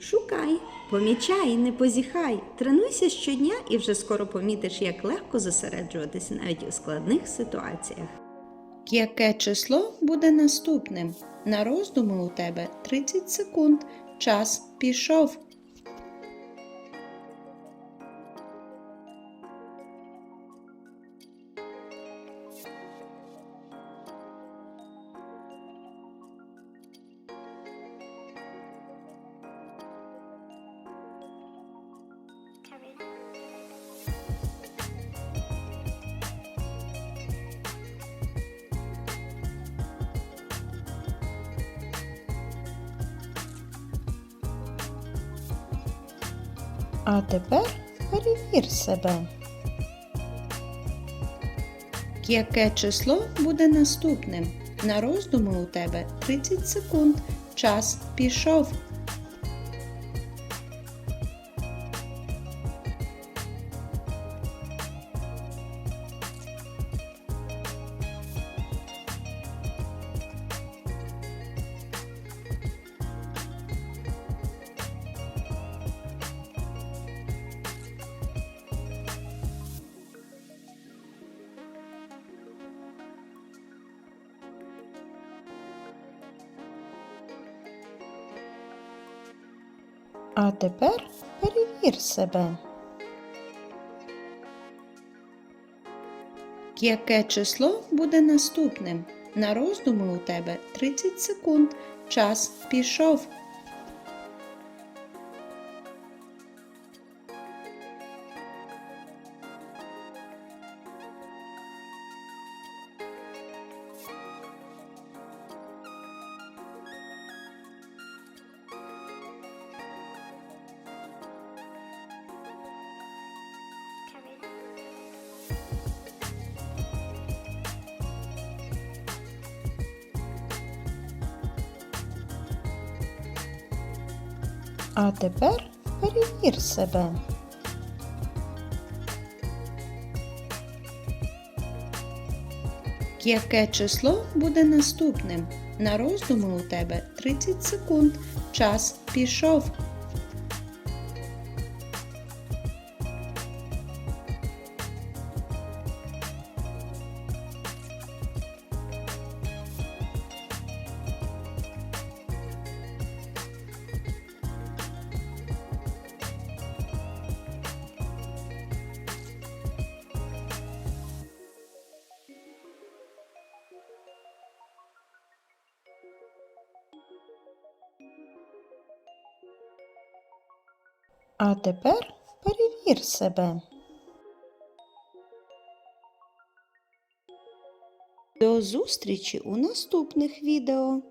Шукай, помічай, не позіхай. Тренуйся щодня і вже скоро помітиш, як легко зосереджуватися навіть у складних ситуаціях. Яке число буде наступним? На роздуми у тебе 30 секунд. Час пішов. А тепер перевір себе. Яке число буде наступним? На роздуми у тебе 30 секунд. Час пішов. А тепер перевір себе. Яке число буде наступним? На роздуми у тебе 30 секунд. Час пішов. А тепер перевір себе. Яке число буде наступним? На роздуми у тебе 30 секунд. Час пішов. А тепер перевір себе. До зустрічі у наступних відео.